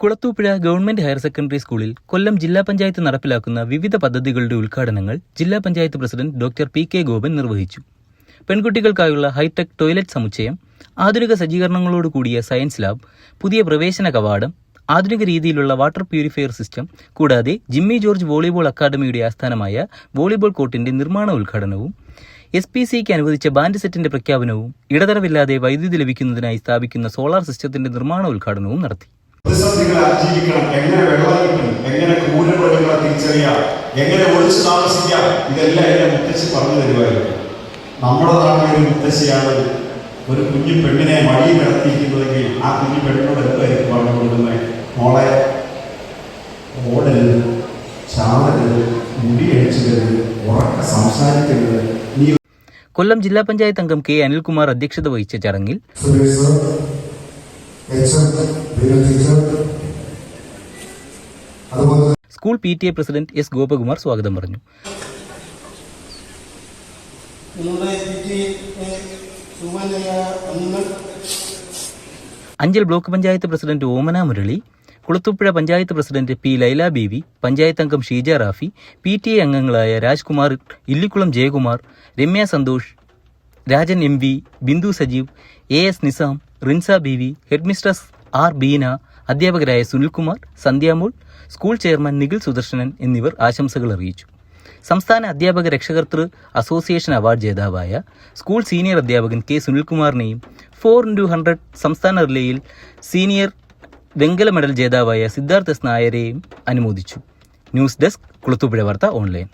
Kulathupuzha government higher secondary സ്കൂളിൽ കൊല്ലം ജില്ലാ പഞ്ചായത്ത് നടപ്പിലാക്കുന്ന വിവിധ പദ്ധതികളുടെ ഉദ്ഘാടനങ്ങൾ ജില്ലാ panchayat president doctor P K Gopan നിർവഹിച്ചു. പെൺകുട്ടികൾക്കായുള്ള ഹൈടെക് ടോയ്ലറ്റ് സമുച്ചയം ആധുനിക സജ്ജീകരണങ്ങളോട് കൂടിയ സയൻസ് ലാബ് പുതിയ പ്രവേശന കവാടം ആധുനിക രീതിയിലുള്ള വാട്ടർ പ്യൂരിഫയർ സിസ്റ്റം കൂടാതെ ജിമ്മി ജോർജ് വോളിബോൾ അക്കാദമിയുടെ ആസ്ഥാനമായ വോളിബോൾ കോർട്ടിന്റെ നിർമ്മാണ ഉദ്ഘാടനവും എസ് പി സിക്ക് അനുവദിച്ച ബാൻഡ് സെറ്റിന്റെ പ്രഖ്യാപനവും ഇടതടവില്ലാതെ വൈദ്യുതി ലഭിക്കുന്നതിനായി സ്ഥാപിക്കുന്ന സോളാർ സിസ്റ്റത്തിന്റെ നിർമ്മാണ ഉദ്ഘാടനവും നടത്തി. പ്രതിസന്ധികളെ അതിജീവിക്കണം. എങ്ങനെ വെള്ളം കിട്ടും എങ്ങനെ ക്രൂരമൃഗങ്ങളെ തിരിച്ചറിയാം? എങ്ങനെ ഒളിച്ചു താമസിക്കാം? ഇതെല്ലാം എന്റെ മുത്തശ്ശി പറഞ്ഞു തരുമായിരുന്നു. നമ്മുടെ നാട്ടിൽ ഒരു മുത്തശ്ശിയാണ് ഒരു കുഞ്ഞു പെണ്ണിനെ മടിയിൽ കിടത്തിയിരിക്കുന്നതെങ്കിൽ ആ കുഞ്ഞു പെണ്ണിനോട് എന്തായിരിക്കും പറഞ്ഞു കൊടുക്കുന്നത് മോളെ ഓടരുത് ചാടരുത് മുടി അടിച്ചരുത് ഉറക്ക സംസാരിക്കരുത്. നീ കൊല്ലം ജില്ലാ പഞ്ചായത്ത് അംഗം കെ അനിൽകുമാർ അധ്യക്ഷത വഹിച്ച ചടങ്ങിൽ school P T A president S Gopakumar സ്വാഗതം പറഞ്ഞു. Anchal block panchayat president Omana Murali Kulathupuzha panchayat president P Laila Beevi panchayat അംഗം Sheeja Rafi P T A അംഗങ്ങളായ Rajkumar Illikkulam Jayakumar Ramya Santhosh Rajan M V Bindu Sajeev A S Nizam Rinsa Beevi headmistress R Beena അധ്യാപകരായ Sunilkumar Sandhyamol school chairman Nikhil Sudarsanan എന്നിവർ ആശംസകൾ അറിയിച്ചു. സംസ്ഥാന അധ്യാപക രക്ഷകർത്തൃ association award ജേതാവായ സ്കൂൾ സീനിയർ അധ്യാപകൻ കെ സുനിൽകുമാറിനെയും ഫോർ ഇന്റു ഹൺഡ്രഡ് സംസ്ഥാന റിലേയിൽ സീനിയർ വെങ്കല മെഡൽ ജേതാവായ സിദ്ധാർത്ഥ എസ് നായരെയും അനുമോദിച്ചു. ന്യൂസ് ഡെസ്ക് കുളത്തുപുഴ വാർത്ത ഓൺലൈൻ.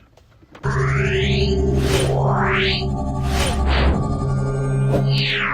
Meow.